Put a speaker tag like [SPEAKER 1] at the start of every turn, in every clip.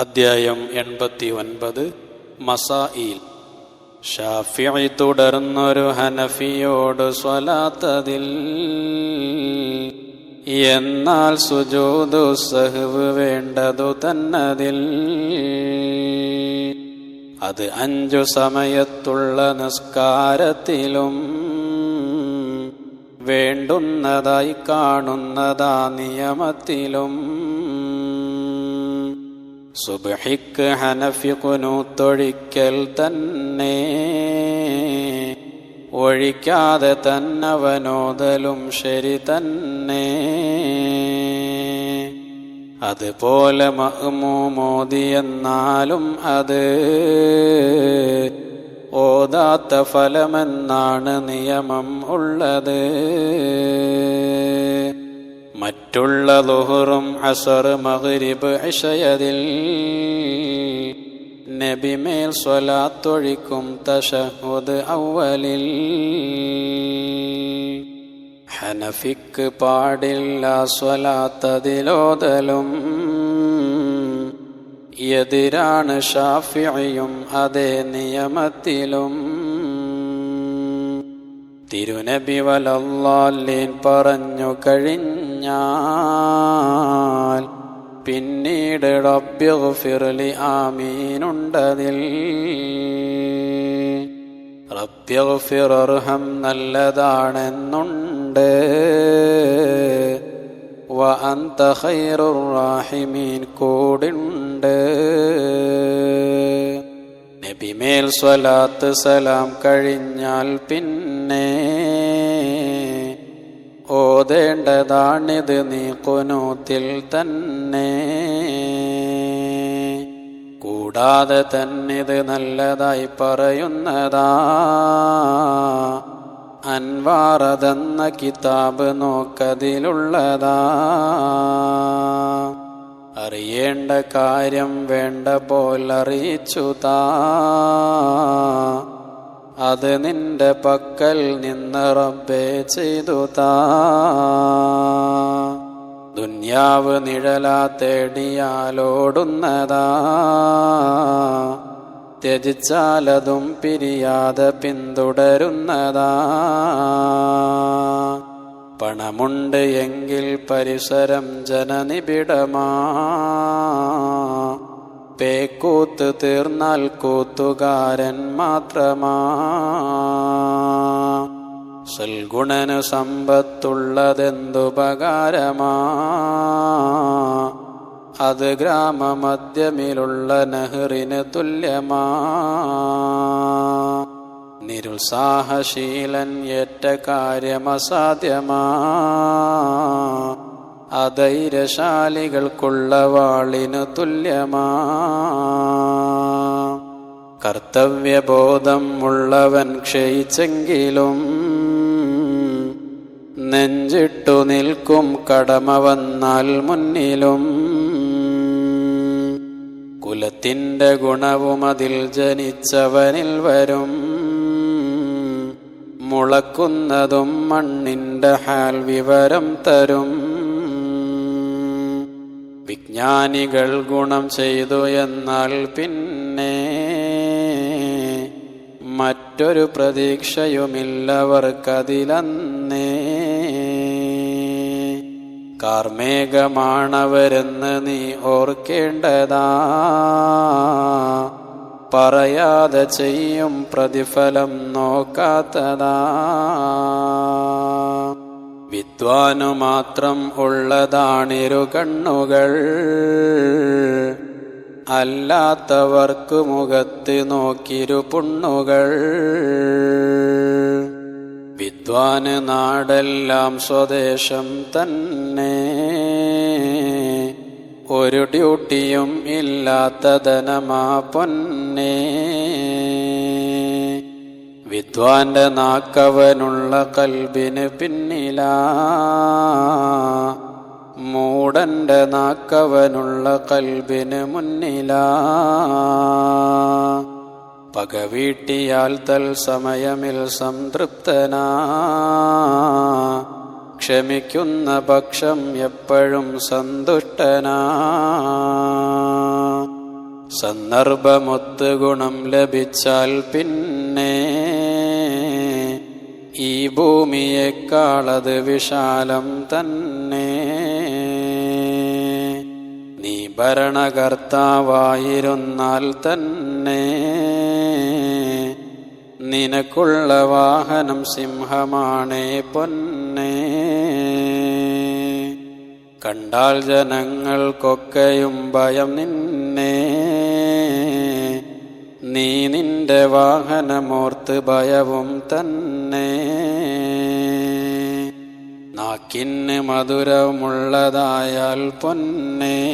[SPEAKER 1] അദ്ധ്യായം എൺപത്തി ഒൻപത് മസായിൽ. ഷാഫിഇ തുടർന്നൊരു ഹനഫിയോട് സ്വലാത്തതിൽ എന്നാൽ സുജോതു സഹവ് വേണ്ടതു തന്നതിൽ. അത് അഞ്ചു സമയത്തുള്ള നിസ്കാരത്തിലും വേണ്ടുന്നതായി കാണുന്നതാ നിയമത്തിലും. സുബഹിക്ക് ഹനഫി തൊഴിക്കൽ തന്നെ. ഒഴിക്കാതെ തന്നവനോതലും ശരി തന്നെ. അതുപോലെ മഹ്മൂമോദി എന്നാലും അത് ഓതാത്ത ഫലമെന്നാണ് നിയമം ഉള്ളത്. മറ്റുള്ള ദുഹുറും അസർ മഗ്രിബ് ഇഷയതിൽ നബിമേൽ സ്വലാത്തൊഴിക്കും തഷഹുദ് അവലിൽ ഹനഫിക്ക് പാടില്ല സ്വലാത്തതിലോതലും. എതിരാണ് ഷാഫിയും അതേ നിയമത്തിലും. തിരുനബി വലല്ലാലീൻ പറഞ്ഞു കഴിഞ്ഞാൽ പിന്നീട് റബ്യഫിർലി ആമീനുണ്ടതിൽ. റബ്യുഫിറർഹം നല്ലതാണെന്നുണ്ട്. വ അന്ത ഖൈറുറാഹിമീൻ കൂടുണ്ട്. നബിമേൽ സ്വലാത്ത് സലാം കഴിഞ്ഞാൽ പിന്നെ ഓതേണ്ടതാണിത് നീ കുനൂത്തിൽ തന്നെ. കൂടാതെ തന്നിത് നല്ലതായി പറയുന്നതാ അൻവാറതെന്ന കിതാബ് നോക്കതിലുള്ളതാ. അറിയേണ്ട കാര്യം വേണ്ട പോലറിയിച്ചു താ അത് നിന്റെ പക്കൽ നിന്ന് റബ്ബേ ചെയ്തു താ. ദുന്യാവ് നിഴലാ തേടിയാലോടുന്നതാ. ത്യജിച്ചാലതും പിരിയാതെ പിന്തുടരുന്നതാ. പണമുണ്ട് എങ്കിൽ പരിസരം ജനനിബിഡമാ. പേക്കൂത്ത് തീർന്നാൽ കൂത്തുകാരൻ മാത്രമാ. സൽഗുണന് സമ്പത്തുള്ളതെന്തുപകാരമാ അത് ഗ്രാമമധ്യമിലുള്ള നെഹ്റിന് തുല്യമാ. നിരുത്സാഹശീലൻ ഏറ്റ കാര്യമസാധ്യമാ. അധൈര്യശാലികൾക്കുള്ള വാളിനു തുല്യമാ. കർത്തവ്യബോധം ഉള്ളവൻ ക്ഷയിച്ചെങ്കിലും നെഞ്ചിട്ടു നിൽക്കും കടമ വന്നാൽ മുന്നിലും. കുലത്തിന്റെ ഗുണവും അതിൽ ജനിച്ചവനിൽ വരും. മുളക്കുന്നതും മണ്ണിന്റെ ഹാൽ വിവരം തരും. വിജ്ഞാനികൾ ഗുണം ചെയ്തു എന്നാൽ പിന്നെ മറ്റൊരു പ്രതീക്ഷയുമില്ലവർക്കതിലന്നേ. കാർമേകമാണവരെന്ന് നീ ഓർക്കേണ്ടതാ. പറയാതെ ചെയ്യും പ്രതിഫലം നോക്കാത്തതാ. വിദ്വാനു മാത്രം ഉള്ളതാണിരു കണ്ണുകൾ. അല്ലാത്തവർക്ക് മുഖത്ത് നോക്കിരു പുണ്ണുകൾ. വിദ്വാന് നാടെല്ലാം സ്വദേശം തന്നെ. ഒരു ഡ്യൂട്ടിയും ഇല്ലാത്തതനമാ പൊന്നേ. വിദ്വാന്റെ നാക്കവനുള്ള കൽബിന് പിന്നില. മൂടന്റെ നാക്കവനുള്ള കൽബിന് മുന്നില. പകവീട്ടിയാൽ തൽസമയമിൽ സംതൃപ്തനാ. ക്ഷമിക്കുന്ന പക്ഷം എപ്പോഴും സന്തുഷ്ടനാ. സന്ദർഭമൊത്ത് ഗുണം ലഭിച്ചാൽ പിന്നെ ഈ ഭൂമിയെക്കാളത് വിശാലം തന്നെ. നീ ഭരണകർത്താവായിരുന്നാൽ തന്നെ. നിനക്കുള്ള വാഹനം സിംഹമാണേ പൊന്നേ. കണ്ടാൽ ജനങ്ങൾക്കൊക്കെയും ഭയം നിന്നെ. നീ നിന്റെ വാഹനമോർത്ത് ഭയവും തന്നെ. നാക്കിന് മധുരമുള്ളതായാൽ പൊന്നേ.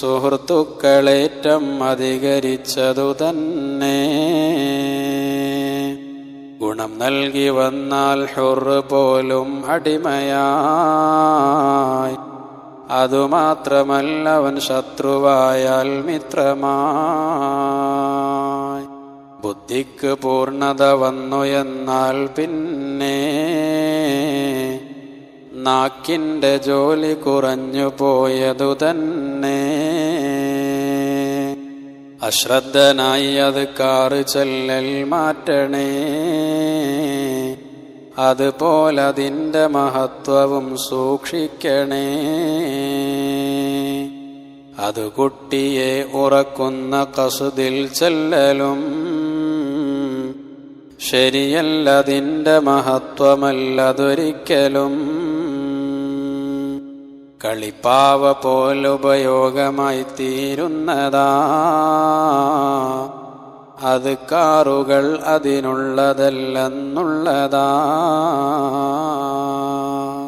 [SPEAKER 1] സുഹൃത്തുക്കളേറ്റം അധികരിച്ചതു തന്നെ. ഗുണം നൽകി വന്നാൽ ഹുർ പോലും അടിമയായി. അതുമാത്രമല്ല അവൻ ശത്രുവായാൽ മിത്രമായി. ബുദ്ധിക്ക് പൂർണത വന്നു എന്നാൽ പിന്നെ നാക്കിന്റെ ജോലി കുറഞ്ഞു പോയതു തന്നെ. അശ്രദ്ധനായി അത് കാറ് ചെല്ലൽ മാറ്റണേ. അതുപോലതിന്റെ മഹത്വവും സൂക്ഷിക്കണേ. അത് കുട്ടിയെ ഉറക്കുന്ന കസുതിൽ ചെല്ലലും. ശരിയല്ലതിന്റെ മഹത്വമല്ലതൊരിക്കലും. കളിപ്പാവ പോലുപയോഗമായി തീരുന്നതാ അത് കാറുകൾ അതിനുള്ളതല്ലെന്നുള്ളതാ.